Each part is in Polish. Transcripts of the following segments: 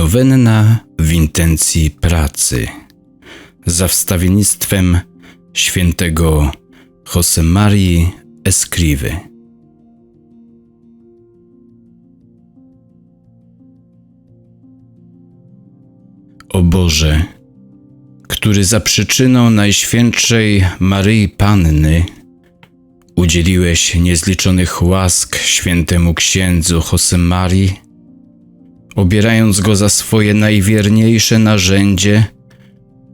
Nowenna w intencji pracy za wstawiennictwem świętego Josemarii Escriwy. O Boże, który za przyczyną Najświętszej Maryi Panny udzieliłeś niezliczonych łask świętemu księdzu Josemarii, obierając go za swoje najwierniejsze narzędzie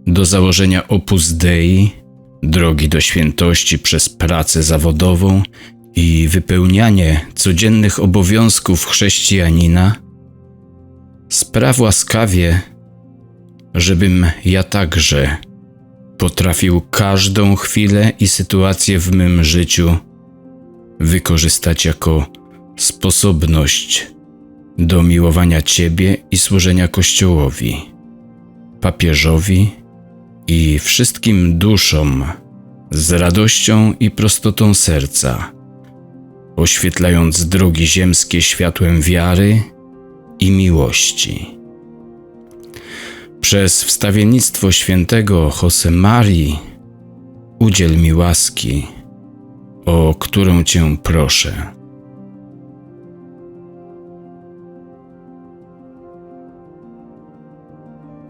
do założenia opus dei, drogi do świętości przez pracę zawodową i wypełnianie codziennych obowiązków chrześcijanina, spraw łaskawie, żebym ja także potrafił każdą chwilę i sytuację w mym życiu wykorzystać jako sposobność do miłowania Ciebie i służenia Kościołowi, papieżowi i wszystkim duszom z radością i prostotą serca, oświetlając drogi ziemskie światłem wiary i miłości. Przez wstawiennictwo świętego Josemarii udziel mi łaski, o którą Cię proszę.